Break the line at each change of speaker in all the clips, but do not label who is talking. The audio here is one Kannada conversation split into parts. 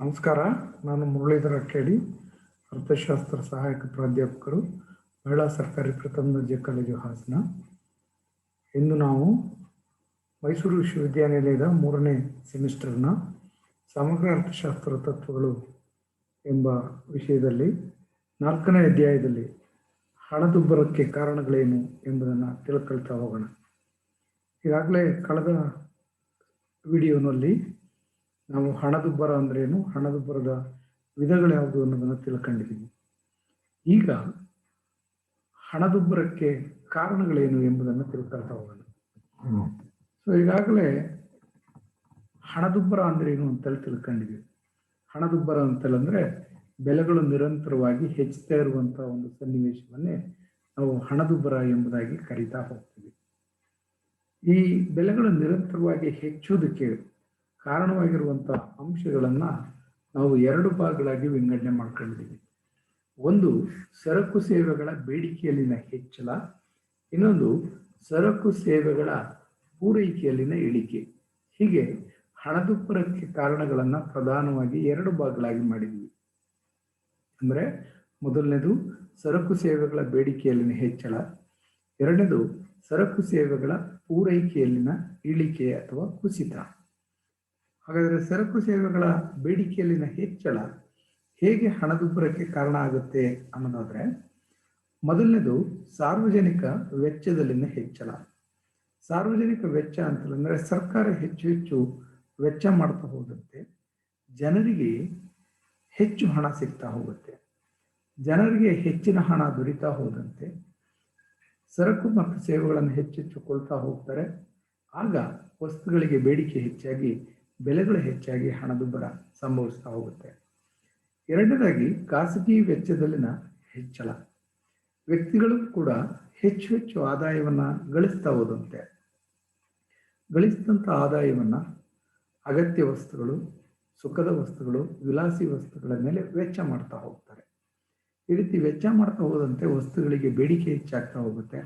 ನಮಸ್ಕಾರ. ನಾನು ಮುರಳೀಧರ ಕೇಳಿ ಅರ್ಥಶಾಸ್ತ್ರ ಸಹಾಯಕ ಪ್ರಾಧ್ಯಾಪಕರು, ಮಹಿಳಾ ಸರ್ಕಾರಿ ಪ್ರಥಮ ದರ್ಜೆ ಕಾಲೇಜು ಹಾಸನ. ಇಂದು ನಾವು ಮೈಸೂರು ವಿಶ್ವವಿದ್ಯಾನಿಲಯದ ಮೂರನೇ ಸೆಮಿಸ್ಟರ್ನ ಸಮಗ್ರ ಅರ್ಥಶಾಸ್ತ್ರ ತತ್ವಗಳು ಎಂಬ ವಿಷಯದಲ್ಲಿ ನಾಲ್ಕನೇ ಅಧ್ಯಾಯದಲ್ಲಿ ಹಣದುಬ್ಬರಕ್ಕೆ ಕಾರಣಗಳೇನು ಎಂಬುದನ್ನು ತಿಳ್ಕೊಳ್ತಾ ಹೋಗೋಣ. ಈಗಾಗಲೇ ಕಳೆದ ವಿಡಿಯೋನಲ್ಲಿ ನಾವು ಹಣದುಬ್ಬರ ಅಂದ್ರೇನು ಹಣದುಬ್ಬರದ ವಿಧಗಳು ಯಾವುದು ಅನ್ನೋದನ್ನು ತಿಳ್ಕೊಂಡಿದ್ದೀವಿ ಈಗ ಹಣದುಬ್ಬರಕ್ಕೆ ಕಾರಣಗಳೇನು ಎಂಬುದನ್ನು ತಿಳ್ಕೊಳ್ತಾ ಹೋಗೋಣ. ಸೊ ಈಗಾಗಲೇ ಹಣದುಬ್ಬರ ಅಂದ್ರೇನು ಅಂತೇಳಿ ತಿಳ್ಕೊಂಡಿದ್ದೀವಿ ಹಣದುಬ್ಬರ ಅಂತೇಳಂದ್ರೆ ಬೆಲೆಗಳು ನಿರಂತರವಾಗಿ ಹೆಚ್ಚುತ್ತಾ ಇರುವಂತಹ ಒಂದು ಸನ್ನಿವೇಶವನ್ನೇ ನಾವು ಹಣದುಬ್ಬರ ಎಂಬುದಾಗಿ ಕರೀತಾ ಹೋಗ್ತೀವಿ. ಈ ಬೆಲೆಗಳು ನಿರಂತರವಾಗಿ ಹೆಚ್ಚುವುದಕ್ಕೆ ಕಾರಣವಾಗಿರುವಂಥ ಅಂಶಗಳನ್ನು ನಾವು ಎರಡು ಭಾಗಗಳಾಗಿ ವಿಂಗಡಣೆ ಮಾಡ್ಕೊಂಡಿದ್ದೀವಿ. ಒಂದು ಸರಕು ಸೇವೆಗಳ ಬೇಡಿಕೆಯಲ್ಲಿನ ಹೆಚ್ಚಳ, ಇನ್ನೊಂದು ಸರಕು ಸೇವೆಗಳ ಪೂರೈಕೆಯಲ್ಲಿನ ಇಳಿಕೆ. ಹೀಗೆ ಹಣದುಬ್ಬರಕ್ಕೆ ಕಾರಣಗಳನ್ನು ಪ್ರಧಾನವಾಗಿ ಎರಡು ಭಾಗಗಳಾಗಿ ಮಾಡಿದ್ವಿ ಅಂದರೆ ಮೊದಲನೇದು ಸರಕು ಸೇವೆಗಳ ಬೇಡಿಕೆಯಲ್ಲಿನ ಹೆಚ್ಚಳ, ಎರಡನೇದು ಸರಕು ಸೇವೆಗಳ ಪೂರೈಕೆಯಲ್ಲಿನ ಇಳಿಕೆ ಅಥವಾ ಕುಸಿತ. ಹಾಗಾದರೆ ಸರಕು ಸೇವೆಗಳ ಬೇಡಿಕೆಯಲ್ಲಿನ ಹೆಚ್ಚಳ ಹೇಗೆ ಹಣದುಬ್ಬರಕ್ಕೆ ಕಾರಣ ಆಗುತ್ತೆ ಅನ್ನೋದಾದ್ರೆ, ಮೊದಲನೇದು ಸಾರ್ವಜನಿಕ ವೆಚ್ಚದಲ್ಲಿನ ಹೆಚ್ಚಳ. ಸಾರ್ವಜನಿಕ ವೆಚ್ಚ ಅಂತಂದ್ರೆ ಸರ್ಕಾರ ಹೆಚ್ಚು ಹೆಚ್ಚು ವೆಚ್ಚ ಮಾಡ್ತಾ ಹೋದಂತೆ ಜನರಿಗೆ ಹೆಚ್ಚು ಹಣ ಸಿಗ್ತಾ ಹೋಗುತ್ತೆ. ಜನರಿಗೆ ಹೆಚ್ಚಿನ ಹಣ ದೊರೀತಾ ಹೋದಂತೆ ಸರಕು ಮತ್ತು ಸೇವೆಗಳನ್ನು ಹೆಚ್ಚೆಚ್ಚು ಕೊಳ್ತಾ ಹೋಗ್ತಾರೆ. ಆಗ ವಸ್ತುಗಳಿಗೆ ಬೇಡಿಕೆ ಹೆಚ್ಚಾಗಿ ಬೆಲೆಗಳು ಹೆಚ್ಚಾಗಿ ಹಣದುಬ್ಬರ ಸಂಭವಿಸ್ತಾ ಹೋಗುತ್ತೆ. ಎರಡನೇದಾಗಿ ಖಾಸಗಿ ವೆಚ್ಚದಲ್ಲಿನ ಹೆಚ್ಚಳ. ವ್ಯಕ್ತಿಗಳು ಕೂಡ ಹೆಚ್ಚು ಹೆಚ್ಚು ಆದಾಯವನ್ನು ಗಳಿಸ್ತಾ ಹೋದಂತೆ. ಗಳಿಸಿದಂಥ ಆದಾಯವನ್ನು ಅಗತ್ಯ ವಸ್ತುಗಳು, ಸುಖದ ವಸ್ತುಗಳು, ವಿಲಾಸಿ ವಸ್ತುಗಳ ಮೇಲೆ ವೆಚ್ಚ ಮಾಡ್ತಾ ಹೋಗ್ತಾರೆ. ಈ ರೀತಿ ವೆಚ್ಚ ಮಾಡ್ತಾ ಹೋದಂತೆ ವಸ್ತುಗಳಿಗೆ ಬೇಡಿಕೆ ಹೆಚ್ಚಾಗ್ತಾ ಹೋಗುತ್ತೆ.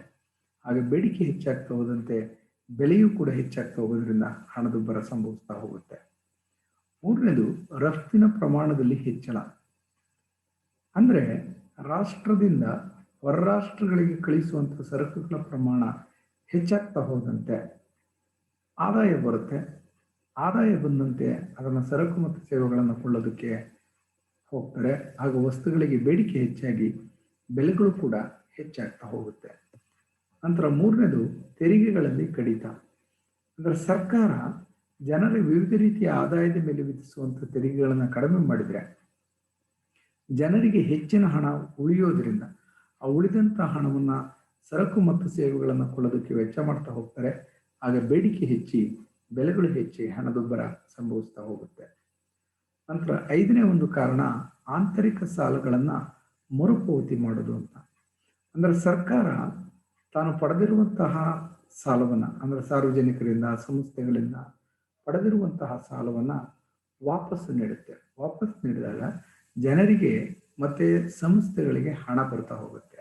ಹಾಗೆ ಬೇಡಿಕೆ ಹೆಚ್ಚಾಗ್ತಾ ಹೋದಂತೆ ಬೆಲೆಯೂ ಕೂಡ ಹೆಚ್ಚಾಗ್ತಾ ಹೋಗೋದ್ರಿಂದ ಹಣದುಬ್ಬರ ಸಂಭವಿಸ್ತಾ ಹೋಗುತ್ತೆ. ಮೂರನೇದು, ರಫ್ತಿನ ಪ್ರಮಾಣದಲ್ಲಿ ಹೆಚ್ಚಳ. ಅಂದ್ರೆ ರಾಷ್ಟ್ರದಿಂದ ಹೊರರಾಷ್ಟ್ರಗಳಿಗೆ ಕಳಿಸುವಂಥ ಸರಕುಗಳ ಪ್ರಮಾಣ ಹೆಚ್ಚಾಗ್ತಾ ಹೋದಂತೆ ಆದಾಯ ಬರುತ್ತೆ. ಆದಾಯ ಬಂದಂತೆ ಅದನ್ನು ಸರಕು ಮತ್ತು ಸೇವೆಗಳನ್ನು ಕೊಳ್ಳೋದಕ್ಕೆ ಹೋಗ್ತಾರೆ. ಹಾಗೂ ವಸ್ತುಗಳಿಗೆ ಬೇಡಿಕೆ ಹೆಚ್ಚಾಗಿ ಬೆಲೆಗಳು ಕೂಡ ಹೆಚ್ಚಾಗ್ತಾ ಹೋಗುತ್ತೆ. ನಂತರ ಮೂರನೇದು ತೆರಿಗೆಗಳಲ್ಲಿ ಕಡಿತ. ಅಂದರೆ ಸರ್ಕಾರ ಜನರಿಗೆ ವಿವಿಧ ರೀತಿಯ ಆದಾಯದ ಮೇಲೆ ವಿಧಿಸುವಂಥ ತೆರಿಗೆಗಳನ್ನು ಕಡಿಮೆ ಮಾಡಿದರೆ ಜನರಿಗೆ ಹೆಚ್ಚಿನ ಹಣ ಉಳಿಯೋದ್ರಿಂದ ಆ ಉಳಿದಂಥ ಹಣವನ್ನು ಸರಕು ಮತ್ತು ಸೇವೆಗಳನ್ನು ಕೊಳ್ಳೋದಕ್ಕೆ ವೆಚ್ಚ ಮಾಡ್ತಾ ಹೋಗ್ತಾರೆ. ಆಗ ಬೇಡಿಕೆ ಹೆಚ್ಚಿ, ಬೆಲೆಗಳು ಹೆಚ್ಚಿ ಹಣದುಬ್ಬರ ಸಂಭವಿಸ್ತಾ ಹೋಗುತ್ತೆ. ನಂತರ ಐದನೇ ಒಂದು ಕಾರಣ ಆಂತರಿಕ ಸಾಲಗಳನ್ನು ಮರುಪಾವತಿ ಮಾಡೋದು ಅಂತ. ಅಂದ್ರೆ ಸರ್ಕಾರ ತಾನು ಪಡೆದಿರುವಂತಹ ಸಾಲವನ್ನು, ಅಂದರೆ ಸಾರ್ವಜನಿಕರಿಂದ, ಸಂಸ್ಥೆಗಳಿಂದ ಪಡೆದಿರುವಂತಹ ಸಾಲವನ್ನು ವಾಪಸ್ಸು ನೀಡುತ್ತೆ. ವಾಪಸ್ ನೀಡಿದಾಗ ಜನರಿಗೆ ಮತ್ತೆ ಸಂಸ್ಥೆಗಳಿಗೆ ಹಣ ಬರ್ತಾ ಹೋಗುತ್ತೆ.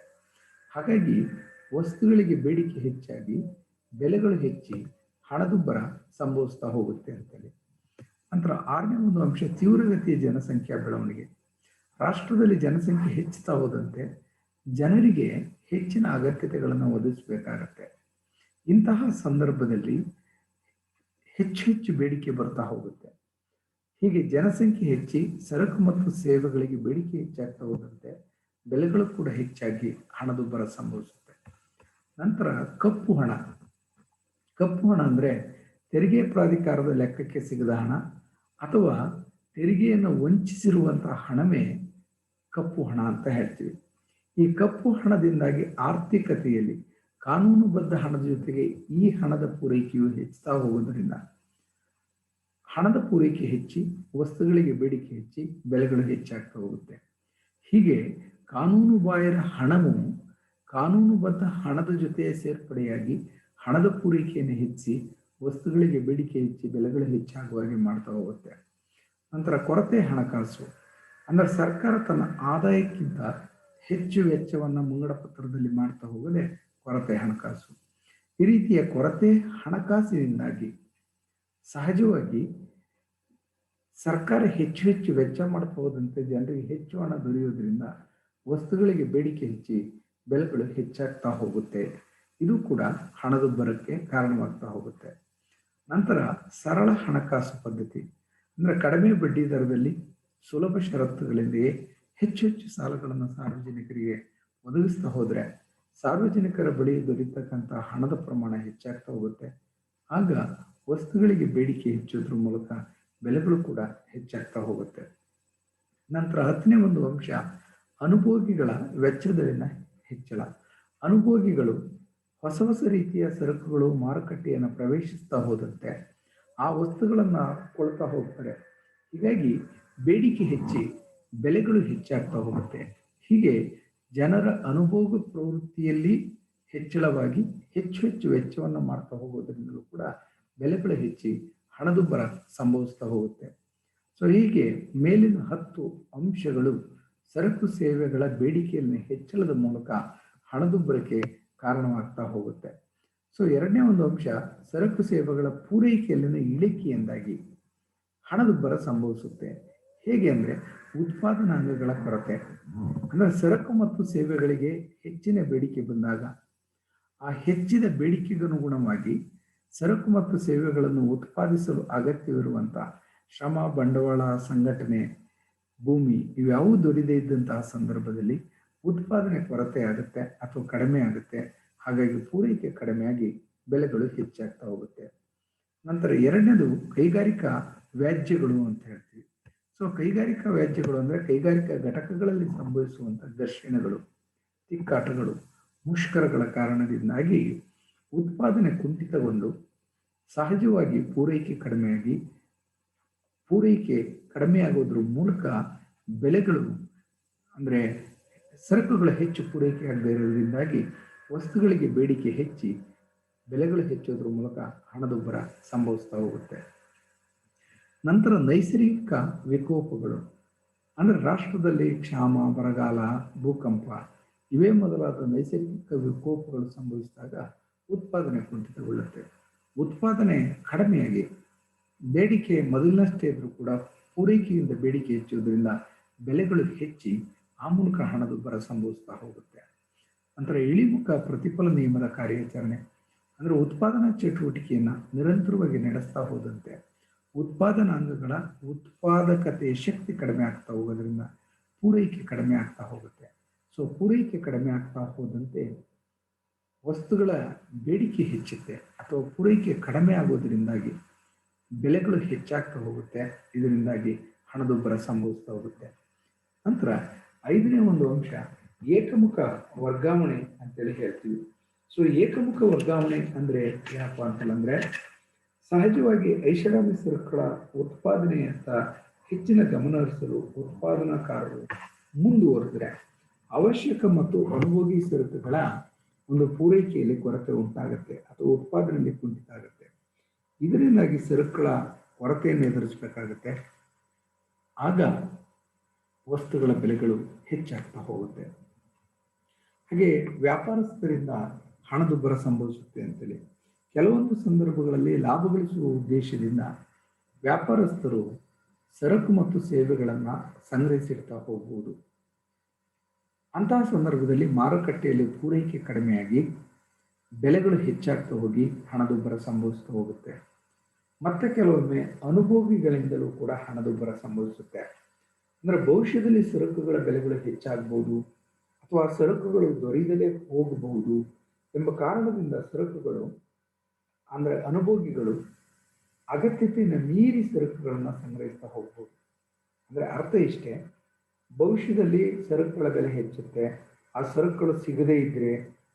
ಹಾಗಾಗಿ ವಸ್ತುಗಳಿಗೆ ಬೇಡಿಕೆ ಹೆಚ್ಚಾಗಿ, ಬೆಲೆಗಳು ಹೆಚ್ಚಿ ಹಣದುಬ್ಬರ ಸಂಭವಿಸ್ತಾ ಹೋಗುತ್ತೆ ಅಂತೇಳಿ. ನಂತರ ಆರನೇ ಒಂದು ಅಂಶ, ತೀವ್ರಗತಿಯ ಜನಸಂಖ್ಯಾ ಬೆಳವಣಿಗೆ. ರಾಷ್ಟ್ರದಲ್ಲಿ ಜನಸಂಖ್ಯೆ ಹೆಚ್ಚುತ್ತಾ ಹೋದಂತೆ ಜನರಿಗೆ ಹೆಚ್ಚಿನ ಅಗತ್ಯತೆಗಳನ್ನು ಒದಗಿಸಬೇಕಾಗತ್ತೆ. ಇಂತಹ ಸಂದರ್ಭದಲ್ಲಿ ಹೆಚ್ಚು ಹೆಚ್ಚು ಬೇಡಿಕೆ ಬರ್ತಾ ಹೋಗುತ್ತೆ. ಹೀಗೆ ಜನಸಂಖ್ಯೆ ಹೆಚ್ಚಿ ಸರಕು ಮತ್ತು ಸೇವೆಗಳಿಗೆ ಬೇಡಿಕೆ ಹೆಚ್ಚಾಗ್ತಾ ಹೋದಂತೆ ಬೆಲೆಗಳು ಕೂಡ ಹೆಚ್ಚಾಗಿ ಹಣದುಬ್ಬರ ಸಂಭವಿಸುತ್ತೆ. ನಂತರ ಕಪ್ಪು ಹಣ. ಕಪ್ಪು ಹಣ ಅಂದರೆ ತೆರಿಗೆ ಪ್ರಾಧಿಕಾರದ ಲೆಕ್ಕಕ್ಕೆ ಸಿಗದ ಹಣ ಅಥವಾ ತೆರಿಗೆಯನ್ನು ವಂಚಿಸಿರುವಂತಹ ಹಣವೇ ಕಪ್ಪು ಹಣ ಅಂತ ಹೇಳ್ತೀವಿ. ಈ ಕಪ್ಪು ಹಣದಿಂದಾಗಿ ಆರ್ಥಿಕತೆಯಲ್ಲಿ ಕಾನೂನುಬದ್ಧ ಹಣದ ಜೊತೆಗೆ ಈ ಹಣದ ಪೂರೈಕೆಯು ಹೆಚ್ಚುತ್ತಾ ಹೋಗೋದ್ರಿಂದ ಹಣದ ಪೂರೈಕೆ ಹೆಚ್ಚಿ, ವಸ್ತುಗಳಿಗೆ ಬೇಡಿಕೆ ಹೆಚ್ಚಿ, ಬೆಲೆಗಳು ಹೆಚ್ಚಾಗ್ತಾ ಹೋಗುತ್ತೆ. ಹೀಗೆ ಕಾನೂನು ಬಾಹಿರ ಹಣವು ಕಾನೂನುಬದ್ಧ ಹಣದ ಜೊತೆ ಸೇರ್ಪಡೆಯಾಗಿ ಹಣದ ಪೂರೈಕೆಯನ್ನು ಹೆಚ್ಚಿ, ವಸ್ತುಗಳಿಗೆ ಬೇಡಿಕೆ ಹೆಚ್ಚಿ, ಬೆಲೆಗಳು ಹೆಚ್ಚಾಗುವ ಹಾಗೆ ಮಾಡ್ತಾ ಹೋಗುತ್ತೆ. ನಂತರ ಕೊರತೆ ಹಣಕಾಸು. ಅಂದರೆ ಸರ್ಕಾರ ತನ್ನ ಆದಾಯಕ್ಕಿಂತ ಹೆಚ್ಚು ವೆಚ್ಚವನ್ನು ಮುಂಗಡ ಪತ್ರದಲ್ಲಿ ಮಾಡ್ತಾ ಹೋಗದೆ ಕೊರತೆ ಹಣಕಾಸು. ಈ ರೀತಿಯ ಕೊರತೆ ಹಣಕಾಸಿನಿಂದಾಗಿ ಸಹಜವಾಗಿ ಸರ್ಕಾರ ಹೆಚ್ಚು ಹೆಚ್ಚು ವೆಚ್ಚ ಮಾಡ್ತಾ ಹೋದಂತೆ ಜನರಿಗೆ ಹೆಚ್ಚು ಹಣ ದೊರೆಯೋದ್ರಿಂದ ವಸ್ತುಗಳಿಗೆ ಬೇಡಿಕೆ ಹೆಚ್ಚಿ ಬೆಲೆಗಳು ಹೆಚ್ಚಾಗ್ತಾ ಹೋಗುತ್ತೆ. ಇದು ಕೂಡ ಹಣದುಬ್ಬರಕ್ಕೆ ಕಾರಣವಾಗ್ತಾ ಹೋಗುತ್ತೆ. ನಂತರ ಸರಳ ಹಣಕಾಸು ಪದ್ಧತಿ. ಅಂದ್ರೆ ಕಡಿಮೆ ಬಡ್ಡಿ ದರದಲ್ಲಿ ಸುಲಭ ಷರತ್ತುಗಳಿಂದಲೇ ಹೆಚ್ಚು ಹೆಚ್ಚು ಸಾಲಗಳನ್ನು ಸಾರ್ವಜನಿಕರಿಗೆ ಒದಗಿಸ್ತಾ ಹೋದರೆ ಸಾರ್ವಜನಿಕರ ಬಳಿ ದೊರೀತಕ್ಕಂಥ ಹಣದ ಪ್ರಮಾಣ ಹೆಚ್ಚಾಗ್ತಾ ಹೋಗುತ್ತೆ. ಆಗ ವಸ್ತುಗಳಿಗೆ ಬೇಡಿಕೆ ಹೆಚ್ಚೋದ್ರ ಮೂಲಕ ಬೆಲೆಗಳು ಕೂಡ ಹೆಚ್ಚಾಗ್ತಾ ಹೋಗುತ್ತೆ. ನಂತರ ಹತ್ತನೇ ಒಂದು ಅಂಶ, ಅನುಭೋಗಿಗಳ ವೆಚ್ಚದಲ್ಲಿನ ಹೆಚ್ಚಳ. ಅನುಭೋಗಿಗಳು ಹೊಸ ಹೊಸ ರೀತಿಯ ಸರಕುಗಳು, ಮಾರುಕಟ್ಟೆಯನ್ನು ಪ್ರವೇಶಿಸ್ತಾ ಹೋದಂತೆ ಆ ವಸ್ತುಗಳನ್ನು ಕೊಳ್ತಾ ಹೋಗ್ತಾರೆ. ಹೀಗಾಗಿ ಬೇಡಿಕೆ ಹೆಚ್ಚಿ ಬೆಲೆಗಳು ಹೆಚ್ಚಾಗ್ತಾ ಹೋಗುತ್ತೆ. ಹೀಗೆ ಜನರ ಅನುಭೋಗ ಪ್ರವೃತ್ತಿಯಲ್ಲಿ ಹೆಚ್ಚಳವಾಗಿ ಹೆಚ್ಚು ಹೆಚ್ಚು ವೆಚ್ಚವನ್ನು ಮಾಡ್ತಾ ಹೋಗೋದ್ರಿಂದಲೂ ಕೂಡ ಬೆಲೆಗಳು ಹೆಚ್ಚಿ ಹಣದುಬ್ಬರ ಸಂಭವಿಸ್ತಾ ಹೋಗುತ್ತೆ. ಸೊ ಹೀಗೆ ಮೇಲಿನ ಹತ್ತು ಅಂಶಗಳು ಸರಕು ಸೇವೆಗಳ ಬೇಡಿಕೆಯನ್ನು ಹೆಚ್ಚಳದ ಮೂಲಕ ಹಣದುಬ್ಬರಕ್ಕೆ ಕಾರಣವಾಗ್ತಾ ಹೋಗುತ್ತೆ. ಸೊ ಎರಡನೇ ಒಂದು ಅಂಶ ಸರಕು ಸೇವೆಗಳ ಪೂರೈಕೆಯಲ್ಲಿನ ಇಳಿಕೆಯಿಂದಾಗಿ ಹಣದುಬ್ಬರ ಸಂಭವಿಸುತ್ತೆ. ಹೇಗೆ ಅಂದರೆ ಉತ್ಪಾದನಾ ಅಂಗಗಳ ಕೊರತೆ. ಅಂದರೆ ಸರಕು ಮತ್ತು ಸೇವೆಗಳಿಗೆ ಹೆಚ್ಚಿನ ಬೇಡಿಕೆ ಬಂದಾಗ ಆ ಹೆಚ್ಚಿದ ಬೇಡಿಕೆಗನುಗುಣವಾಗಿ ಸರಕು ಮತ್ತು ಸೇವೆಗಳನ್ನು ಉತ್ಪಾದಿಸಲು ಅಗತ್ಯವಿರುವಂಥ ಶ್ರಮ, ಬಂಡವಾಳ, ಸಂಘಟನೆ, ಭೂಮಿ ಇವ್ಯಾವೂ ದೊರೆಯದೇ ಇದ್ದಂತಹ ಸಂದರ್ಭದಲ್ಲಿ ಉತ್ಪಾದನೆ ಕೊರತೆ ಆಗುತ್ತೆ ಅಥವಾ ಕಡಿಮೆ ಆಗುತ್ತೆ. ಹಾಗಾಗಿ ಪೂರೈಕೆ ಕಡಿಮೆಯಾಗಿ ಬೆಲೆಗಳು ಹೆಚ್ಚಾಗ್ತಾ ಹೋಗುತ್ತೆ. ನಂತರ ಎರಡನೇದು ಕೈಗಾರಿಕಾ ವ್ಯಾಜ್ಯಗಳು ಅಂತ ಹೇಳ್ತೀವಿ. ಸೊ ಕೈಗಾರಿಕಾ ವ್ಯಾಜ್ಯಗಳು ಅಂದ್ರೆ ಕೈಗಾರಿಕಾ ಘಟಕಗಳಲ್ಲಿ ಸಂಭವಿಸುವಂಥ ಘರ್ಷಣೆಗಳು, ತಿಕ್ಕಾಟಗಳು, ಮುಷ್ಕರಗಳ ಕಾರಣದಿಂದಾಗಿ ಉತ್ಪಾದನೆ ಕುಂಠಿತಗೊಂಡು ಸಹಜವಾಗಿ ಪೂರೈಕೆ ಕಡಿಮೆಯಾಗಿ, ಪೂರೈಕೆ ಕಡಿಮೆಯಾಗೋದ್ರ ಮೂಲಕ ಬೆಲೆಗಳು ಅಂದ್ರೆ ಸರಕುಗಳ ಹೆಚ್ಚು ಪೂರೈಕೆ ಆಗದೇ ಇರೋದ್ರಿಂದಾಗಿ ವಸ್ತುಗಳಿಗೆ ಬೇಡಿಕೆ ಹೆಚ್ಚಿ ಬೆಲೆಗಳು ಹೆಚ್ಚೋದ್ರ ಮೂಲಕ ಹಣದುಬ್ಬರ ಸಂಭವಿಸ್ತಾ ಹೋಗುತ್ತೆ. ನಂತರ ನೈಸರ್ಗಿಕ ವಿಕೋಪಗಳು, ಅಂದರೆ ರಾಷ್ಟ್ರದಲ್ಲಿ ಕ್ಷಾಮ, ಬರಗಾಲ, ಭೂಕಂಪ, ಇವೇ ಮೊದಲಾದ ನೈಸರ್ಗಿಕ ವಿಕೋಪಗಳು ಸಂಭವಿಸಿದಾಗ ಉತ್ಪಾದನೆ ಕುಂಠಿತಗೊಳ್ಳುತ್ತೆ. ಉತ್ಪಾದನೆ ಕಡಿಮೆಯಾಗಿ, ಬೇಡಿಕೆ ಮೊದಲಿನಷ್ಟೇ ಇದ್ರೂ ಕೂಡ ಪೂರೈಕೆಯಿಂದ ಬೇಡಿಕೆ ಹೆಚ್ಚುವುದರಿಂದ ಬೆಲೆಗಳು ಹೆಚ್ಚಿ ಆ ಮೂಲಕ ಹಣದುಬ್ಬರ ಸಂಭವಿಸ್ತಾ ಹೋಗುತ್ತೆ. ನಂತರ ಇಳಿಮುಖ ಪ್ರತಿಫಲ ನಿಯಮದ ಕಾರ್ಯಾಚರಣೆ, ಅಂದರೆ ಉತ್ಪಾದನಾ ಚಟುವಟಿಕೆಯನ್ನು ನಿರಂತರವಾಗಿ ನಡೆಸ್ತಾ ಹೋದಂತೆ. ಉತ್ಪಾದನಾಂಗಗಳ ಉತ್ಪಾದಕತೆ ಶಕ್ತಿ ಕಡಿಮೆ ಆಗ್ತಾ ಹೋಗೋದ್ರಿಂದ ಪೂರೈಕೆ ಕಡಿಮೆ ಆಗ್ತಾ ಹೋಗುತ್ತೆ. ಸೊ ಪೂರೈಕೆ ಕಡಿಮೆ ಆಗ್ತಾ ಹೋದಂತೆ ವಸ್ತುಗಳ ಬೇಡಿಕೆ ಹೆಚ್ಚುತ್ತೆ. ಅಥವಾ ಪೂರೈಕೆ ಕಡಿಮೆ ಆಗೋದ್ರಿಂದಾಗಿ ಬೆಲೆಗಳು ಹೆಚ್ಚಾಗ್ತಾ ಹೋಗುತ್ತೆ. ಇದರಿಂದಾಗಿ ಹಣದುಬ್ಬರ ಸಂಭವಿಸ್ತಾ ಹೋಗುತ್ತೆ. ನಂತರ ಐದನೇ ಒಂದು ಅಂಶ, ಏಕಮುಖ ವರ್ಗಾವಣೆ ಅಂತೇಳಿ ಹೇಳ್ತೀವಿ. ಸೊ ಏಕಮುಖ ವರ್ಗಾವಣೆ ಅಂದ್ರೆ ಏನಪ್ಪಾ ಅಂತಂದ್ರೆ ಸಹಜವಾಗಿ ಐಷಾರಾಮಿ ಸರಕುಗಳ ಉತ್ಪಾದನೆಯತ್ತ ಹೆಚ್ಚಿನ ಗಮನ ಹರಿಸಲು ಉತ್ಪಾದನಾಕಾರರು ಮುಂದುವರೆದರೆ ಅವಶ್ಯಕ ಮತ್ತು ಅನುಭೋಗಿ ಸರಕುಗಳ ಒಂದು ಪೂರೈಕೆಯಲ್ಲಿ ಕೊರತೆ ಉಂಟಾಗುತ್ತೆ ಅಥವಾ ಉತ್ಪಾದನೆಯಲ್ಲಿ ಕುಂಠಿತ ಆಗುತ್ತೆ ಇದರಿಂದಾಗಿ ಸರಕುಗಳ ಕೊರತೆಯನ್ನು ಎದುರಿಸಬೇಕಾಗುತ್ತೆ. ಆಗ ವಸ್ತುಗಳ ಬೆಲೆಗಳು ಹೆಚ್ಚಾಗ್ತಾ ಹೋಗುತ್ತೆ. ಹಾಗೆ ವ್ಯಾಪಾರಸ್ಥರಿಂದ ಹಣದುಬ್ಬರ ಸಂಭವಿಸುತ್ತೆ ಅಂತೇಳಿ ಕೆಲವೊಂದು ಸಂದರ್ಭಗಳಲ್ಲಿ ಲಾಭ ಗಳಿಸುವ ಉದ್ದೇಶದಿಂದ ವ್ಯಾಪಾರಸ್ಥರು ಸರಕು ಮತ್ತು ಸೇವೆಗಳನ್ನು ಸಂಗ್ರಹಿಸಿಡ್ತಾ ಹೋಗುವುದು ಅಂತಹ ಸಂದರ್ಭದಲ್ಲಿ ಮಾರುಕಟ್ಟೆಯಲ್ಲಿ ಪೂರೈಕೆ ಕಡಿಮೆಯಾಗಿ ಬೆಲೆಗಳು ಹೆಚ್ಚಾಗ್ತಾ ಹೋಗಿ ಹಣದುಬ್ಬರ ಸಂಭವಿಸ್ತಾ ಹೋಗುತ್ತೆ. ಮತ್ತೆ ಕೆಲವೊಮ್ಮೆ ಅನುಭವಿಗಳಿಂದಲೂ ಕೂಡ ಹಣದುಬ್ಬರ ಸಂಭವಿಸುತ್ತೆ. ಅಂದರೆ ಭವಿಷ್ಯದಲ್ಲಿ ಸರಕುಗಳ ಬೆಲೆಗಳು ಹೆಚ್ಚಾಗಬಹುದು ಅಥವಾ ಸರಕುಗಳು ದೊರೆಯದಲೇ ಹೋಗಬಹುದು ಎಂಬ ಕಾರಣದಿಂದ ಸರಕುಗಳು ಅಂದ್ರೆ ಅನುಭೋಗಿಗಳು ಅಗತ್ಯತೆಯನ್ನು ಮೀರಿ ಸರಕುಗಳನ್ನು ಸಂಗ್ರಹಿಸ್ತಾ ಹೋಗ್ಬೋದು. ಅಂದರೆ ಅರ್ಥ ಇಷ್ಟೇ, ಭವಿಷ್ಯದಲ್ಲಿ ಸರಕುಗಳ ಬೆಲೆ ಹೆಚ್ಚುತ್ತೆ, ಆ ಸರಕುಗಳು ಸಿಗದೇ ಇದ್ದರೆ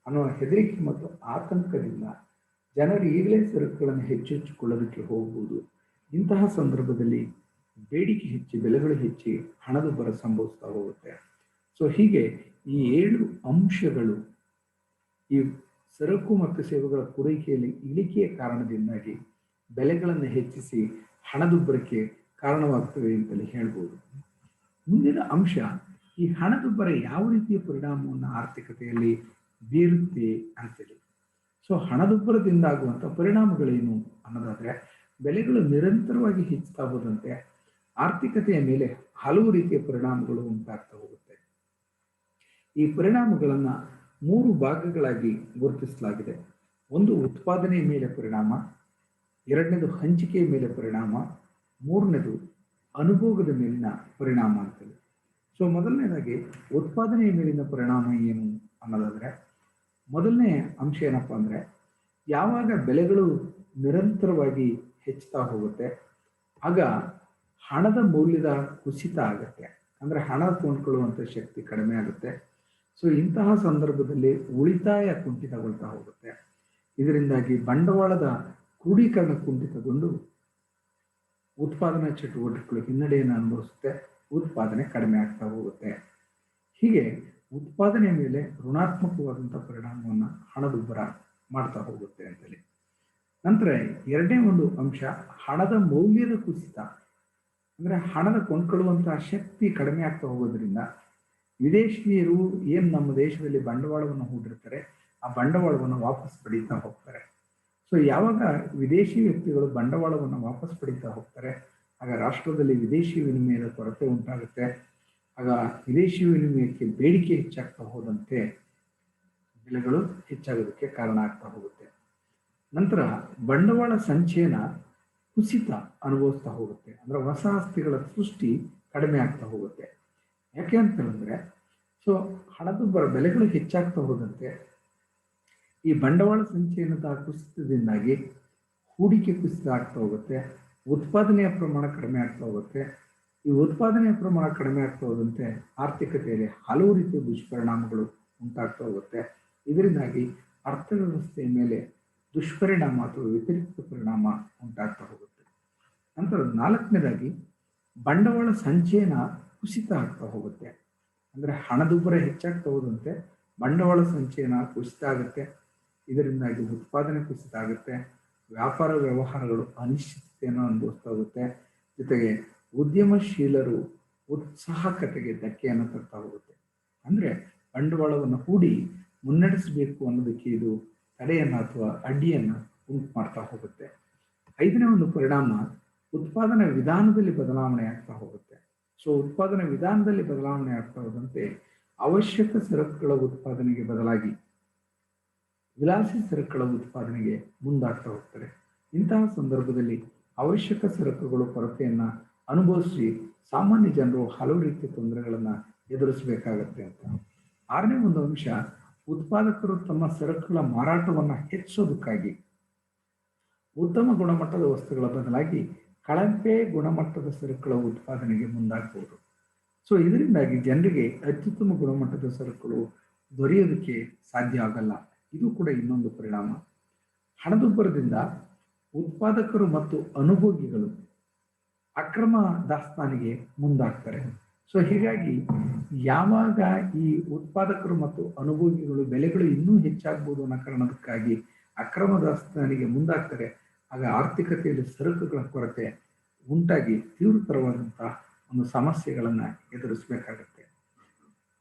ಅನ್ನೋ ಹೆದರಿಕೆ ಮತ್ತು ಆತಂಕದಿಂದ ಜನರು ಈಗಲೇ ಸರಕುಗಳನ್ನು ಹೆಚ್ಚೆಚ್ಚಿಕೊಳ್ಳೋದಕ್ಕೆ ಹೋಗ್ಬೋದು. ಇಂತಹ ಸಂದರ್ಭದಲ್ಲಿ ಬೇಡಿಕೆ ಹೆಚ್ಚಿ, ಬೆಲೆಗಳು ಹೆಚ್ಚಿ ಹಣದುಬ್ಬರ ಸಂಭವಿಸ್ತಾ ಹೋಗುತ್ತೆ. ಸೊ ಹೀಗೆ ಈ ಏಳು ಅಂಶಗಳು ಈ ಸರಕು ಮತ್ತು ಸೇವೆಗಳ ಪೂರೈಕೆಯಲ್ಲಿ ಇಳಿಕೆಯ ಕಾರಣದಿಂದಾಗಿ ಬೆಲೆಗಳನ್ನು ಹೆಚ್ಚಿಸಿ ಹಣದುಬ್ಬರಕ್ಕೆ ಕಾರಣವಾಗ್ತವೆ ಅಂತಲೇ ಹೇಳ್ಬೋದು. ಮುಂದಿನ ಅಂಶ, ಈ ಹಣದುಬ್ಬರ ಯಾವ ರೀತಿಯ ಪರಿಣಾಮವನ್ನು ಆರ್ಥಿಕತೆಯಲ್ಲಿ ಬೀರುತ್ತೆ ಅಂತೇಳಿ. ಸೊ ಹಣದುಬ್ಬರದಿಂದ ಆಗುವಂಥ ಪರಿಣಾಮಗಳೇನು ಅನ್ನೋದಾದರೆ, ಬೆಲೆಗಳು ನಿರಂತರವಾಗಿ ಹೆಚ್ಚುತ್ತಾ ಹೋದಂತೆ ಆರ್ಥಿಕತೆಯ ಮೇಲೆ ಹಲವು ರೀತಿಯ ಪರಿಣಾಮಗಳು ಉಂಟಾಗ್ತಾ ಹೋಗುತ್ತೆ. ಈ ಪರಿಣಾಮಗಳನ್ನ ಮೂರು ಭಾಗಗಳಾಗಿ ಗುರುತಿಸಲಾಗಿದೆ. ಒಂದು ಉತ್ಪಾದನೆಯ ಮೇಲೆ ಪರಿಣಾಮ, ಎರಡನೇದು ಹಂಚಿಕೆಯ ಮೇಲೆ ಪರಿಣಾಮ, ಮೂರನೇದು ಅನುಭೋಗದ ಮೇಲಿನ ಪರಿಣಾಮ ಅಂತೇಳಿ. ಸೊ ಮೊದಲನೇದಾಗಿ ಉತ್ಪಾದನೆಯ ಮೇಲಿನ ಪರಿಣಾಮ ಏನು ಅನ್ನೋದಾದರೆ, ಮೊದಲನೇ ಅಂಶ ಏನಪ್ಪ ಅಂದರೆ, ಯಾವಾಗ ಬೆಲೆಗಳು ನಿರಂತರವಾಗಿ ಹೆಚ್ಚುತ್ತಾ ಹೋಗುತ್ತೆ, ಆಗ ಹಣದ ಮೌಲ್ಯದ ಕುಸಿತ ಆಗುತ್ತೆ. ಅಂದರೆ ಹಣ ಕೊಂಡ್ಕೊಳ್ಳುವಂಥ ಶಕ್ತಿ ಕಡಿಮೆ ಆಗುತ್ತೆ. ಸೊ ಇಂತಹ ಸಂದರ್ಭದಲ್ಲಿ ಉಳಿತಾಯ ಕುಂಠಿತಗೊಳ್ತಾ ಹೋಗುತ್ತೆ. ಇದರಿಂದಾಗಿ ಬಂಡವಾಳದ ಕ್ರೋಢೀಕರಣ ಕುಂಠಿತಗೊಂಡು ಉತ್ಪಾದನಾ ಚಟುವಟಿಕೆಗಳು ಹಿನ್ನಡೆಯನ್ನು ಅನುಭವಿಸುತ್ತೆ. ಉತ್ಪಾದನೆ ಕಡಿಮೆ ಆಗ್ತಾ ಹೋಗುತ್ತೆ. ಹೀಗೆ ಉತ್ಪಾದನೆ ಮೇಲೆ ಋಣಾತ್ಮಕವಾದಂಥ ಪರಿಣಾಮವನ್ನು ಹಣದುಬ್ಬರ ಮಾಡ್ತಾ ಹೋಗುತ್ತೆ ಅಂತೇಳಿ. ನಂತರ ಎರಡನೇ ಒಂದು ಅಂಶ ಹಣದ ಮೌಲ್ಯದ ಕುಸಿತ. ಅಂದ್ರೆ ಹಣದ ಕೊಂಡ್ಕೊಳ್ಳುವಂತಹ ಶಕ್ತಿ ಕಡಿಮೆ ಆಗ್ತಾ ಹೋಗೋದ್ರಿಂದ ವಿದೇಶಿಯರು ಏನ್ ನಮ್ಮ ದೇಶದಲ್ಲಿ ಬಂಡವಾಳವನ್ನು ಹೂಡಿರ್ತಾರೆ, ಆ ಬಂಡವಾಳವನ್ನು ವಾಪಸ್ ಪಡೀತಾ ಹೋಗ್ತಾರೆ. ಸೊ ಯಾವಾಗ ವಿದೇಶಿ ವ್ಯಕ್ತಿಗಳು ಬಂಡವಾಳವನ್ನು ವಾಪಸ್ ಪಡೀತಾ ಹೋಗ್ತಾರೆ, ಆಗ ರಾಷ್ಟ್ರದಲ್ಲಿ ವಿದೇಶಿ ವಿನಿಮಯದ ಕೊರತೆ ಉಂಟಾಗುತ್ತೆ. ಆಗ ವಿದೇಶಿ ವಿನಿಮಯಕ್ಕೆ ಬೇಡಿಕೆ ಹೆಚ್ಚಾಗ್ತಾ ಹೋದಂತೆ ಬೆಲೆಗಳು ಹೆಚ್ಚಾಗೋದಕ್ಕೆ ಕಾರಣ ಆಗ್ತಾ ಹೋಗುತ್ತೆ. ನಂತರ ಬಂಡವಾಳ ಸಂಚಯನ ಕುಸಿತ ಅನುಭವಿಸ್ತಾ ಹೋಗುತ್ತೆ. ಅಂದ್ರೆ ಹೊಸ ಆಸ್ತಿಗಳ ಸೃಷ್ಟಿ ಕಡಿಮೆ ಆಗ್ತಾ ಹೋಗುತ್ತೆ. ಯಾಕೆ ಅಂತ ಹೇಳಿದ್ರೆ ಸೊ ಹಣದುಬ್ಬರ ಬೆಲೆಗಳು ಹೆಚ್ಚಾಗ್ತಾ ಹೋದಂತೆ ಈ ಬಂಡವಾಳ ಸಂಚಯನದ ಕುಸಿತದಿಂದಾಗಿ ಹೂಡಿಕೆ ಕುಸಿತ ಆಗ್ತಾ ಹೋಗುತ್ತೆ, ಉತ್ಪಾದನೆಯ ಪ್ರಮಾಣ ಕಡಿಮೆ ಆಗ್ತಾ ಹೋಗುತ್ತೆ. ಈ ಉತ್ಪಾದನೆಯ ಪ್ರಮಾಣ ಕಡಿಮೆ ಆಗ್ತಾ ಹೋದಂತೆ ಆರ್ಥಿಕತೆಯಲ್ಲಿ ಹಲವು ರೀತಿಯ ದುಷ್ಪರಿಣಾಮಗಳು ಉಂಟಾಗ್ತಾ ಹೋಗುತ್ತೆ. ಇದರಿಂದಾಗಿ ಅರ್ಥವ್ಯವಸ್ಥೆಯ ಮೇಲೆ ದುಷ್ಪರಿಣಾಮ ಅಥವಾ ವ್ಯತಿರಿಕ್ತ ಪರಿಣಾಮ ಉಂಟಾಗ್ತಾ ಹೋಗುತ್ತೆ. ನಂತರ ನಾಲ್ಕನೇದಾಗಿ ಬಂಡವಾಳ ಸಂಚಯನ ಕುಸಿತ ಆಗ್ತಾ ಹೋಗುತ್ತೆ. ಅಂದ್ರೆ ಹಣದುಬ್ಬರ ಹೆಚ್ಚಾಗ್ತಾ ಹೋದಂತೆ ಬಂಡವಾಳ ಸಂಚಯನ ಕುಸಿತ ಆಗುತ್ತೆ. ಇದರಿಂದಾಗಿ ಉತ್ಪಾದನೆ ಕುಸಿತ ಆಗುತ್ತೆ. ವ್ಯಾಪಾರ ವ್ಯವಹಾರಗಳು ಅನಿಶ್ಚಿತತೆಯನ್ನು ಅನುಭವಿಸ್ತಾ ಹೋಗುತ್ತೆ. ಜೊತೆಗೆ ಉದ್ಯಮಶೀಲರು ಉತ್ಸಾಹಕತೆಗೆ ಧಕ್ಕೆಯನ್ನು ತರ್ತಾ ಹೋಗುತ್ತೆ. ಅಂದರೆ ಬಂಡವಾಳವನ್ನು ಹೂಡಿ ಮುನ್ನಡೆಸಬೇಕು ಅನ್ನೋದಕ್ಕೆ ಇದು ತಡೆಯನ್ನು ಅಥವಾ ಅಡ್ಡಿಯನ್ನು ಉಂಟು ಮಾಡ್ತಾ ಹೋಗುತ್ತೆ. ಐದನೇ ಒಂದು ಪರಿಣಾಮ ಉತ್ಪಾದನಾ ವಿಧಾನದಲ್ಲಿ ಬದಲಾವಣೆ ಆಗ್ತಾ ಹೋಗುತ್ತೆ. ಸೊ ಉತ್ಪಾದನೆ ವಿಧಾನದಲ್ಲಿ ಬದಲಾವಣೆ ಆಗ್ತಾ ಇದ್ದಂತೆ ಅವಶ್ಯಕ ಸರಕುಗಳ ಉತ್ಪಾದನೆಗೆ ಬದಲಾಗಿ ವಿಲಾಸಿ ಸರಕುಗಳ ಉತ್ಪಾದನೆಗೆ ಮುಂದಾಗ್ತಾ ಹೋಗ್ತಾರೆ. ಇಂತಹ ಸಂದರ್ಭದಲ್ಲಿ ಅವಶ್ಯಕ ಸರಕುಗಳು ಕೊರತೆಯನ್ನು ಅನುಭವಿಸಿ ಸಾಮಾನ್ಯ ಜನರು ಹಲವು ರೀತಿಯ ತೊಂದರೆಗಳನ್ನು ಎದುರಿಸಬೇಕಾಗತ್ತೆ ಅಂತ. ಆರನೇ ಒಂದು ಅಂಶ, ಉತ್ಪಾದಕರು ತಮ್ಮ ಸರಕುಗಳ ಮಾರಾಟವನ್ನು ಹೆಚ್ಚೋದಕ್ಕಾಗಿ ಉತ್ತಮ ಗುಣಮಟ್ಟದ ವಸ್ತುಗಳ ಬದಲಾಗಿ ಕಳಪೆ ಗುಣಮಟ್ಟದ ಸರಕುಗಳ ಉತ್ಪಾದನೆಗೆ ಮುಂದಾಗಬಹುದು ಸೊ ಇದರಿಂದಾಗಿ ಜನರಿಗೆ ಅತ್ಯುತ್ತಮ ಗುಣಮಟ್ಟದ ಸರಕುಗಳು ದೊರೆಯೋದಕ್ಕೆ ಸಾಧ್ಯ ಆಗಲ್ಲ. ಇದು ಕೂಡ ಇನ್ನೊಂದು ಪರಿಣಾಮ. ಹಣದುಬ್ಬರದಿಂದ ಉತ್ಪಾದಕರು ಮತ್ತು ಅನುಭೋಗಿಗಳು ಅಕ್ರಮ ದಾಸ್ತಾನಿಗೆ ಮುಂದಾಗ್ತಾರೆ. ಸೊ ಹೀಗಾಗಿ ಯಾವಾಗ ಈ ಉತ್ಪಾದಕರು ಮತ್ತು ಅನುಭೋಗಿಗಳು ಬೆಲೆಗಳು ಇನ್ನೂ ಹೆಚ್ಚಾಗ್ಬೋದು ಅನ್ನೋ ಕಾರಣಕ್ಕಾಗಿ ಅಕ್ರಮ ದಾಸ್ತಾನಿಗೆ ಮುಂದಾಗ್ತಾರೆ ಆಗ ಆರ್ಥಿಕತೆಯಲ್ಲಿ ಸರಕುಗಳ ಕೊರತೆ ಉಂಟಾಗಿ ತೀವ್ರತರವಾದಂತಹ ಒಂದು ಸಮಸ್ಯೆಗಳನ್ನು ಎದುರಿಸಬೇಕಾಗತ್ತೆ.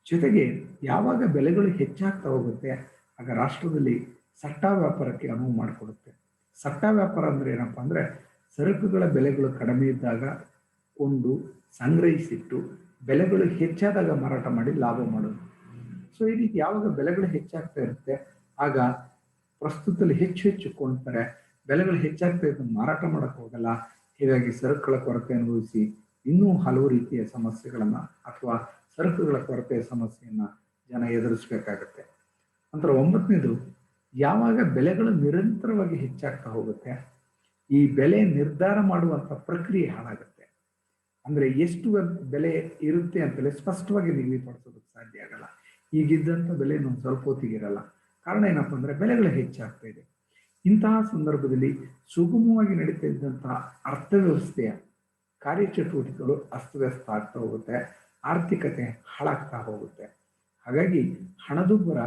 ಜೊತೆಗೆ ಯಾವಾಗ ಬೆಲೆಗಳು ಹೆಚ್ಚಾಗ್ತಾ ಹೋಗುತ್ತೆ, ಆಗ ರಾಷ್ಟ್ರದಲ್ಲಿ ಸಟ್ಟಾ ವ್ಯಾಪಾರಕ್ಕೆ ಅನುವು ಮಾಡಿಕೊಡುತ್ತೆ. ಸಟ್ಟಾ ವ್ಯಾಪಾರ ಅಂದರೆ ಏನಪ್ಪ ಅಂದರೆ ಸರಕುಗಳ ಬೆಲೆಗಳು ಕಡಿಮೆ ಇದ್ದಾಗ ಕೊಂಡು ಸಂಗ್ರಹಿಸಿಟ್ಟು ಬೆಲೆಗಳು ಹೆಚ್ಚಾದಾಗ ಮಾರಾಟ ಮಾಡಿ ಲಾಭ ಮಾಡೋದು. ಸೊ, ಈ ರೀತಿ ಯಾವಾಗ ಬೆಲೆಗಳು ಹೆಚ್ಚಾಗ್ತಾ ಇರುತ್ತೆ, ಆಗ ಪ್ರಸ್ತುತದಲ್ಲಿ ಹೆಚ್ಚು ಹೆಚ್ಚು ಕೊಂಡ್ತಾರೆ ಬೆಲೆಗಳು ಹೆಚ್ಚಾಗ್ತಾ ಇದ್ದು ಮಾರಾಟ ಮಾಡಕ್ ಹೋಗಲ್ಲ. ಹೀಗಾಗಿ ಸರಕುಗಳ ಕೊರತೆ ಅನುಭವಿಸಿ ಇನ್ನೂ ಹಲವು ರೀತಿಯ ಸಮಸ್ಯೆಗಳನ್ನ ಅಥವಾ ಸರಕುಗಳ ಕೊರತೆಯ ಸಮಸ್ಯೆಯನ್ನ ಜನ ಎದುರಿಸಬೇಕಾಗತ್ತೆ. ನಂತರ ಒಂಬತ್ತನೇದು, ಯಾವಾಗ ಬೆಲೆಗಳು ನಿರಂತರವಾಗಿ ಹೆಚ್ಚಾಗ್ತಾ ಹೋಗುತ್ತೆ? ಈ ಬೆಲೆ ನಿರ್ಧಾರ ಮಾಡುವಂತ ಪ್ರಕ್ರಿಯೆ ಹಾಳಾಗುತ್ತೆ. ಅಂದ್ರೆ ಎಷ್ಟು ಬೆಲೆ ಇರುತ್ತೆ ಅಂತಲೇ ಸ್ಪಷ್ಟವಾಗಿ ನಿಗದಿಪಡಿಸೋದಕ್ಕೆ ಸಾಧ್ಯ ಆಗಲ್ಲ. ಈಗಿದ್ದಂಥ ಬೆಲೆ ಸ್ವಲ್ಪ ಹೊತ್ತಿಗೆ ಇರಲ್ಲ. ಕಾರಣ ಏನಪ್ಪ ಅಂದ್ರೆ ಬೆಲೆಗಳು ಹೆಚ್ಚಾಗ್ತಾ ಇದೆ. ಇಂತಹ ಸಂದರ್ಭದಲ್ಲಿ ಸುಗಮವಾಗಿ ನಡೀತಾ ಇದ್ದಂತಹ ಅರ್ಥವ್ಯವಸ್ಥೆಯ ಕಾರ್ಯಚಟುವಟಿಕೆಗಳು ಅಸ್ತವ್ಯಸ್ತ ಆಗ್ತಾ ಹೋಗುತ್ತೆ. ಆರ್ಥಿಕತೆ ಹಾಳಾಗ್ತಾ ಹೋಗುತ್ತೆ. ಹಾಗಾಗಿ ಹಣದುಬ್ಬರ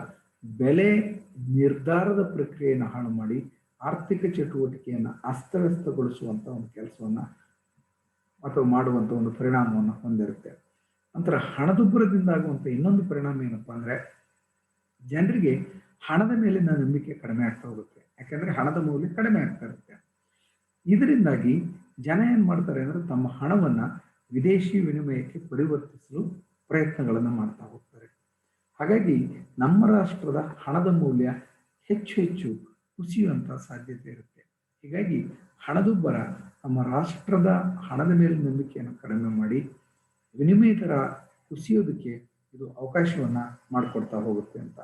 ಬೆಲೆ ನಿರ್ಧಾರದ ಪ್ರಕ್ರಿಯೆಯನ್ನು ಹಾಳು ಮಾಡಿ ಆರ್ಥಿಕ ಚಟುವಟಿಕೆಯನ್ನು ಅಸ್ತವ್ಯಸ್ತಗೊಳಿಸುವಂಥ ಒಂದು ಕೆಲಸವನ್ನ ಅಥವಾ ಮಾಡುವಂತ ಒಂದು ಪರಿಣಾಮವನ್ನು ಹೊಂದಿರುತ್ತೆ. ನಂತರ ಹಣದುಬ್ಬರದಿಂದ ಆಗುವಂತ ಇನ್ನೊಂದು ಪರಿಣಾಮ ಏನಪ್ಪಾ ಅಂದರೆ, ಜನರಿಗೆ ಹಣದ ಮೇಲಿನ ನಂಬಿಕೆ ಕಡಿಮೆ ಆಗ್ತಾ ಹೋಗುತ್ತೆ. ಯಾಕಂದ್ರೆ ಹಣದ ಮೌಲ್ಯ ಕಡಿಮೆ ಆಗ್ತಾ ಇರುತ್ತೆ. ಇದರಿಂದಾಗಿ ಜನ ಏನ್ ಮಾಡ್ತಾರೆ ಅಂದ್ರೆ ತಮ್ಮ ಹಣವನ್ನ ವಿದೇಶಿ ವಿನಿಮಯಕ್ಕೆ ಪರಿವರ್ತಿಸಲು ಪ್ರಯತ್ನಗಳನ್ನು ಮಾಡ್ತಾ ಹೋಗ್ತಾರೆ. ಹಾಗಾಗಿ ನಮ್ಮ ರಾಷ್ಟ್ರದ ಹಣದ ಮೌಲ್ಯ ಹೆಚ್ಚು ಹೆಚ್ಚು ಕುಸಿಯುವಂಥ ಸಾಧ್ಯತೆ ಇರುತ್ತೆ. ಹೀಗಾಗಿ ಹಣದುಬ್ಬರ ನಮ್ಮ ರಾಷ್ಟ್ರದ ಹಣದ ಮೇಲೆ ನಂಬಿಕೆಯನ್ನು ಕಡಿಮೆ ಮಾಡಿ ವಿನಿಮಯ ದರ ಕುಸಿಯೋದಕ್ಕೆ ಇದು ಅವಕಾಶವನ್ನ ಮಾಡಿಕೊಡ್ತಾ ಹೋಗುತ್ತೆ ಅಂತ.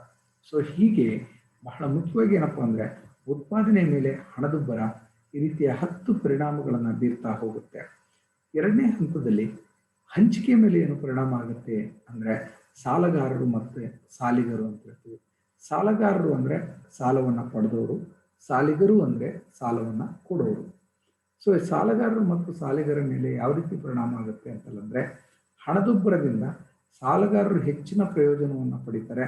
ಸೊ ಹೀಗೆ ಬಹಳ ಮುಖ್ಯವಾಗಿ ಏನಪ್ಪಾ ಅಂದ್ರೆ ಉತ್ಪಾದನೆ ಮೇಲೆ ಹಣದುಬ್ಬರ ಈ ರೀತಿಯ ಹತ್ತು ಪರಿಣಾಮಗಳನ್ನು ಬೀರ್ತಾ ಹೋಗುತ್ತೆ. ಎರಡನೇ ಹಂತದಲ್ಲಿ ಹಂಚಿಕೆ ಮೇಲೆ ಏನು ಪರಿಣಾಮ ಆಗುತ್ತೆ ಅಂದ್ರೆ ಸಾಲಗಾರರು ಮತ್ತು ಸಾಲಿಗರು ಅಂತ ಹೇಳ್ತೀವಿ ಸಾಲಗಾರರು ಅಂದ್ರೆ ಸಾಲವನ್ನ ಪಡೆದವರು, ಸಾಲಿಗರು ಅಂದ್ರೆ ಸಾಲವನ್ನ ಕೊಡೋರು. ಸೊ ಸಾಲಗಾರರು ಮತ್ತು ಸಾಲಿಗರ ಮೇಲೆ ಯಾವ ರೀತಿ ಪರಿಣಾಮ ಆಗುತ್ತೆ ಅಂತಂದ್ರೆ ಹಣದುಬ್ಬರದಿಂದ ಸಾಲಗಾರರು ಹೆಚ್ಚಿನ ಪ್ರಯೋಜನವನ್ನು ಪಡಿತಾರೆ,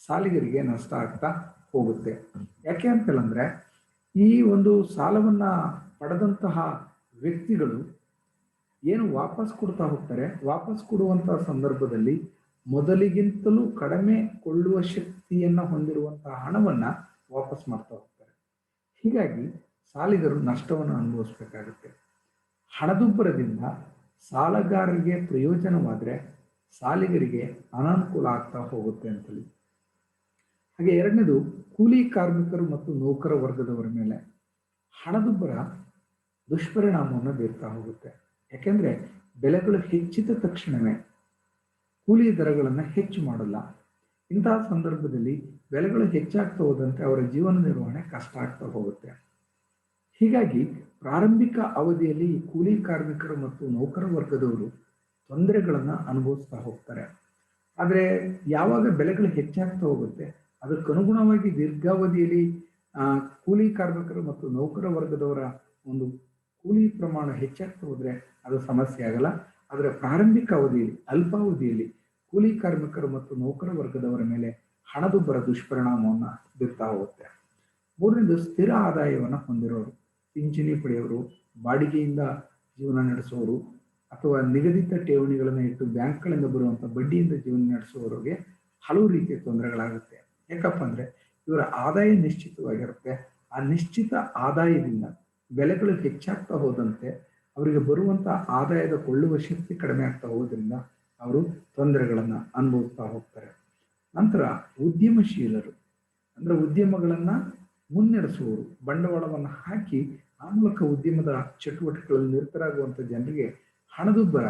ಸಾಲಿಗರಿಗೆ ನಷ್ಟ ಆಗ್ತಾ ಹೋಗುತ್ತೆ. ಯಾಕೆ ಅಂತಂದ್ರೆ ಈ ಒಂದು ಸಾಲವನ್ನ ಪಡೆದಂತಹ ವ್ಯಕ್ತಿಗಳು ಏನು ವಾಪಸ್ ಕೊಡ್ತಾ ಹೋಗ್ತಾರೆ? ವಾಪಸ್ ಕೊಡುವಂತಹ ಸಂದರ್ಭದಲ್ಲಿ ಮೊದಲಿಗಿಂತಲೂ ಕಡಿಮೆ ಕೊಳ್ಳುವ ಶಕ್ತಿಯನ್ನ ಹೊಂದಿರುವಂತಹ ಹಣವನ್ನ ವಾಪಸ್ ಮಾಡ್ತಾ ಹೋಗ್ತಾರೆ. ಹೀಗಾಗಿ ಸಾಲಿಗರು ನಷ್ಟವನ್ನು ಅನುಭವಿಸ್ಬೇಕಾಗುತ್ತೆ. ಹಣದುಬ್ಬರದಿಂದ ಸಾಲಗಾರರಿಗೆ ಪ್ರಯೋಜನವಾದರೆ ಸಾಲಿಗರಿಗೆ ಅನಾನುಕೂಲ ಆಗ್ತಾ ಹೋಗುತ್ತೆ ಅಂತೇಳಿ. ಹಾಗೆ ಎರಡನೇದು ಕೂಲಿ ಕಾರ್ಮಿಕರು ಮತ್ತು ನೌಕರ ವರ್ಗದವರ ಮೇಲೆ ಹಣದುಬ್ಬರ ದುಷ್ಪರಿಣಾಮವನ್ನು ಬೀರ್ತಾ ಹೋಗುತ್ತೆ. ಯಾಕೆಂದ್ರೆ ಬೆಲೆಗಳು ಹೆಚ್ಚಿದ ತಕ್ಷಣವೇ ಕೂಲಿ ದರಗಳನ್ನು ಹೆಚ್ಚು ಮಾಡಲ್ಲ. ಇಂತಹ ಸಂದರ್ಭದಲ್ಲಿ ಬೆಲೆಗಳು ಹೆಚ್ಚಾಗ್ತಾ ಹೋದಂತೆ ಅವರ ಜೀವನ ನಿರ್ವಹಣೆ ಕಷ್ಟ ಆಗ್ತಾ ಹೋಗುತ್ತೆ. ಹೀಗಾಗಿ ಪ್ರಾರಂಭಿಕ ಅವಧಿಯಲ್ಲಿ ಈ ಕೂಲಿ ಕಾರ್ಮಿಕರು ಮತ್ತು ನೌಕರ ವರ್ಗದವರು ತೊಂದರೆಗಳನ್ನು ಅನುಭವಿಸ್ತಾ ಹೋಗ್ತಾರೆ. ಆದರೆ ಯಾವಾಗ ಬೆಲೆಗಳು ಹೆಚ್ಚಾಗ್ತಾ ಹೋಗುತ್ತೆ? ಅದಕ್ಕನುಗುಣವಾಗಿ ದೀರ್ಘಾವಧಿಯಲ್ಲಿ ಕೂಲಿ ಕಾರ್ಮಿಕರು ಮತ್ತು ನೌಕರ ವರ್ಗದವರ ಒಂದು ಕೂಲಿ ಪ್ರಮಾಣ ಹೆಚ್ಚಾಗ್ತಾ ಹೋದರೆ ಅದು ಸಮಸ್ಯೆ ಆಗಲ್ಲ. ಆದರೆ ಪ್ರಾರಂಭಿಕ ಅವಧಿಯಲ್ಲಿ, ಅಲ್ಪಾವಧಿಯಲ್ಲಿ ಕೂಲಿ ಕಾರ್ಮಿಕರು ಮತ್ತು ನೌಕರ ವರ್ಗದವರ ಮೇಲೆ ಹಣದುಬ್ಬರ ದುಷ್ಪರಿಣಾಮವನ್ನು ಬೀರ್ತಾ ಹೋಗುತ್ತೆ. ಮೂರನೇದು ಸ್ಥಿರ ಆದಾಯವನ್ನು ಹೊಂದಿರೋರು, ಪಿಂಚಣಿ ಪಡೆಯೋರು, ಬಾಡಿಗೆಯಿಂದ ಜೀವನ ನಡೆಸುವವರು ಅಥವಾ ನಿಗದಿತ ಠೇವಣಿಗಳನ್ನು ಇಟ್ಟು ಬ್ಯಾಂಕ್ಗಳಿಂದ ಬರುವಂಥ ಬಡ್ಡಿಯಿಂದ ಜೀವನ ನಡೆಸುವವರಿಗೆ ಹಲವು ರೀತಿಯ ತೊಂದರೆಗಳಾಗುತ್ತೆ. ಯಾಕಪ್ಪ ಅಂದರೆ ಇವರ ಆದಾಯ ನಿಶ್ಚಿತವಾಗಿರುತ್ತೆ. ಆ ನಿಶ್ಚಿತ ಆದಾಯದಿಂದ ಬೆಲೆಗಳು ಹೆಚ್ಚಾಗ್ತಾ ಹೋದಂತೆ ಅವರಿಗೆ ಬರುವಂತ ಆದಾಯದ ಕೊಳ್ಳುವ ಶಕ್ತಿ ಕಡಿಮೆ ಆಗ್ತಾ ಹೋದ್ರಿಂದ ಅವರು ತೊಂದರೆಗಳನ್ನು ಅನುಭವಿಸ್ತಾ ಹೋಗ್ತಾರೆ. ನಂತರ ಉದ್ಯಮಶೀಲರು ಅಂದ್ರೆ ಉದ್ಯಮಗಳನ್ನು ಮುನ್ನಡೆಸುವವರು, ಬಂಡವಾಳವನ್ನು ಹಾಕಿ ಆ ಮೂಲಕ ಉದ್ಯಮದ ಚಟುವಟಿಕೆಗಳಲ್ಲಿ ನಿರತರಾಗುವಂಥ ಜನರಿಗೆ ಹಣದುಬ್ಬರ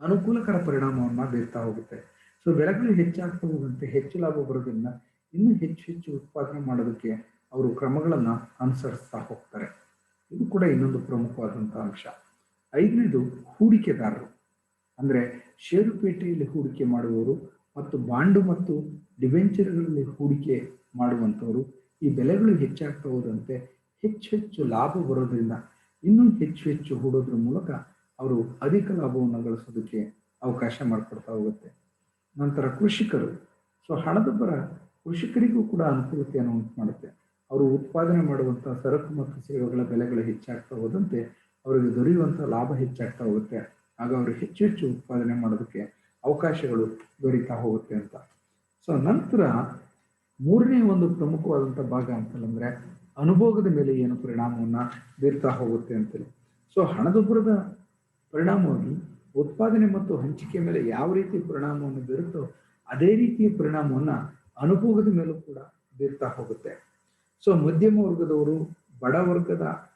ಅನುಕೂಲಕರ ಪರಿಣಾಮವನ್ನು ಬೀರ್ತಾ ಹೋಗುತ್ತೆ. ಸೊ ಬೆಳೆಗಳು ಹೆಚ್ಚಾಗ್ತಾ ಹೋದಂತೆ ಹೆಚ್ಚು ಲಾಭ ಬರೋದ್ರಿಂದ ಇನ್ನೂ ಹೆಚ್ಚು ಹೆಚ್ಚು ಉತ್ಪಾದನೆ ಮಾಡೋದಕ್ಕೆ ಅವರು ಕ್ರಮಗಳನ್ನ ಅನುಸರಿಸ್ತಾ ಹೋಗ್ತಾರೆ. ಇದು ಕೂಡ ಇನ್ನೊಂದು ಪ್ರಮುಖವಾದಂಥ ಅಂಶ. ಐದನೇದು ಹೂಡಿಕೆದಾರರು. ಅಂದ್ರೆ ಷೇರುಪೇಟೆಯಲ್ಲಿ ಹೂಡಿಕೆ ಮಾಡುವವರು ಮತ್ತು ಬಾಂಡು ಮತ್ತು ಡಿವೆಂಚರ್ಗಳಲ್ಲಿ ಹೂಡಿಕೆ ಮಾಡುವಂಥವರು ಈ ಬೆಲೆಗಳು ಹೆಚ್ಚಾಗ್ತಾ ಹೋದಂತೆ ಹೆಚ್ಚು ಹೆಚ್ಚು ಲಾಭ ಬರೋದ್ರಿಂದ ಇನ್ನೂ ಹೆಚ್ಚು ಹೆಚ್ಚು ಹೂಡೋದ್ರ ಮೂಲಕ ಅವರು ಅಧಿಕ ಲಾಭವನ್ನು ಗಳಿಸೋದಕ್ಕೆ ಅವಕಾಶ ಮಾಡಿಕೊಡ್ತಾ ಹೋಗುತ್ತೆ. ನಂತರ ಕೃಷಿಕರು. ಸೊ ಹಣದುಬ್ಬರ ಕೃಷಿಕರಿಗೂ ಕೂಡ ಅನುಕೂಲತೆಯನ್ನು ಉಂಟು ಮಾಡುತ್ತೆ. ಅವರು ಉತ್ಪಾದನೆ ಮಾಡುವಂಥ ಸರಕು ಮತ್ತು ಸೇವೆಗಳ ಬೆಲೆಗಳು ಹೆಚ್ಚಾಗ್ತಾ ಹೋದಂತೆ ಅವರಿಗೆ ದೊರೆಯುವಂಥ ಲಾಭ ಹೆಚ್ಚಾಗ್ತಾ ಹೋಗುತ್ತೆ. ಆಗ ಅವರು ಹೆಚ್ಚು ಹೆಚ್ಚು ಉತ್ಪಾದನೆ ಮಾಡೋದಕ್ಕೆ ಅವಕಾಶಗಳು ದೊರೀತಾ ಹೋಗುತ್ತೆ ಅಂತ. ಸೊ ನಂತರ ಮೂರನೇ ಒಂದು ಪ್ರಮುಖವಾದಂಥ ಭಾಗ ಅಂತಂದ್ರೆ ಅನುಭೋಗದ ಮೇಲೆ ಏನು ಪರಿಣಾಮವನ್ನ ಬೀರ್ತಾ ಹೋಗುತ್ತೆ ಅಂತೇಳಿ. ಸೊ ಹಣದುಬ್ಬರದ ಪರಿಣಾಮವಾಗಿ ಉತ್ಪಾದನೆ ಮತ್ತು ಹಂಚಿಕೆ ಮೇಲೆ ಯಾವ ರೀತಿ ಪರಿಣಾಮವನ್ನು ಬೀರುತ್ತೋ ಅದೇ ರೀತಿಯ ಪರಿಣಾಮವನ್ನು ಅನುಭೋಗದ ಮೇಲೂ ಕೂಡ ಬೀರ್ತಾ ಹೋಗುತ್ತೆ. ಸೊ ಮಧ್ಯಮ ವರ್ಗದವರು ಬಡ ವರ್ಗದ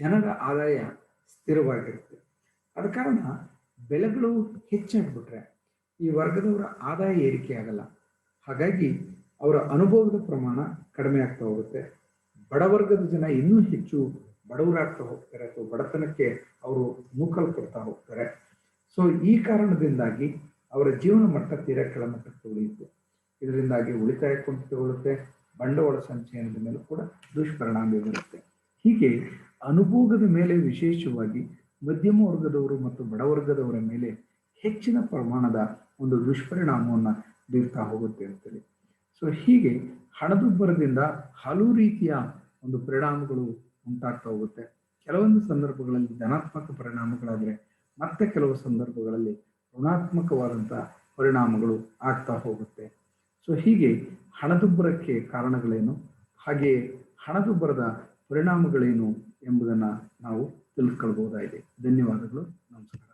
ಜನರ ಆದಾಯ ಸ್ಥಿರವಾಗಿರುತ್ತೆ. ಆದ ಕಾರಣ ಬೆಲೆಗಳು ಹೆಚ್ಚಾಗ್ಬಿಟ್ರೆ ಈ ವರ್ಗದವರ ಆದಾಯ ಏರಿಕೆ ಆಗಲ್ಲ. ಹಾಗಾಗಿ ಅವರ ಅನುಭವದ ಪ್ರಮಾಣ ಕಡಿಮೆ ಆಗ್ತಾ ಹೋಗುತ್ತೆ. ಬಡವರ್ಗದ ಜನ ಇನ್ನೂ ಹೆಚ್ಚು ಬಡವರಾಗ್ತಾ ಹೋಗ್ತಾರೆ ಅಥವಾ ಬಡತನಕ್ಕೆ ಅವರು ನೂಕಲ್ಪಡ್ತಾ ಹೋಗ್ತಾರೆ. ಸೊ ಈ ಕಾರಣದಿಂದಾಗಿ ಅವರ ಜೀವನ ಮಟ್ಟ ತೀರ ಕೆಳಮಟ್ಟಕ್ಕೆ ಉಳಿಯುತ್ತೆ ಇದರಿಂದಾಗಿ ಉಳಿತಾಯ ಕುಂಠಿತಗೊಳ್ಳುತ್ತೆ ಬಂಡವಾಳ ಸಂಚಯನದ ಮೇಲೂ ಕೂಡ ದುಷ್ಪರಿಣಾಮ ಬೀರುತ್ತೆ. ಹೀಗೆ ಅನುಭೋಗದ ಮೇಲೆ ವಿಶೇಷವಾಗಿ ಮಧ್ಯಮ ವರ್ಗದವರು ಮತ್ತು ಬಡವರ್ಗದವರ ಮೇಲೆ ಹೆಚ್ಚಿನ ಪ್ರಮಾಣದ ಒಂದು ದುಷ್ಪರಿಣಾಮವನ್ನು ಬೀರ್ತಾ ಹೋಗುತ್ತೆ ಅಂತೇಳಿ. ಸೊ ಹೀಗೆ ಹಣದುಬ್ಬರದಿಂದ ಹಲವು ರೀತಿಯ ಒಂದು ಪರಿಣಾಮಗಳು ಉಂಟಾಗ್ತಾ ಹೋಗುತ್ತೆ. ಕೆಲವೊಂದು ಸಂದರ್ಭಗಳಲ್ಲಿ ಧನಾತ್ಮಕ ಪರಿಣಾಮಗಳಾದರೆ ಮತ್ತೆ ಕೆಲವು ಸಂದರ್ಭಗಳಲ್ಲಿ ಋಣಾತ್ಮಕವಾದಂಥ ಪರಿಣಾಮಗಳು ಆಗ್ತಾ ಹೋಗುತ್ತೆ. ಸೊ ಹೀಗೆ ಹಣದುಬ್ಬರಕ್ಕೆ ಕಾರಣಗಳೇನು? ಹಾಗೆ ಹಣದುಬ್ಬರದ ಪರಿಣಾಮಗಳೇನು ಎಂಬುದನ್ನು ನಾವು ತಿಳ್ಕೊಳ್ಬಹುದಾಗಿದೆ ಧನ್ಯವಾದಗಳು. ನಮಸ್ಕಾರ.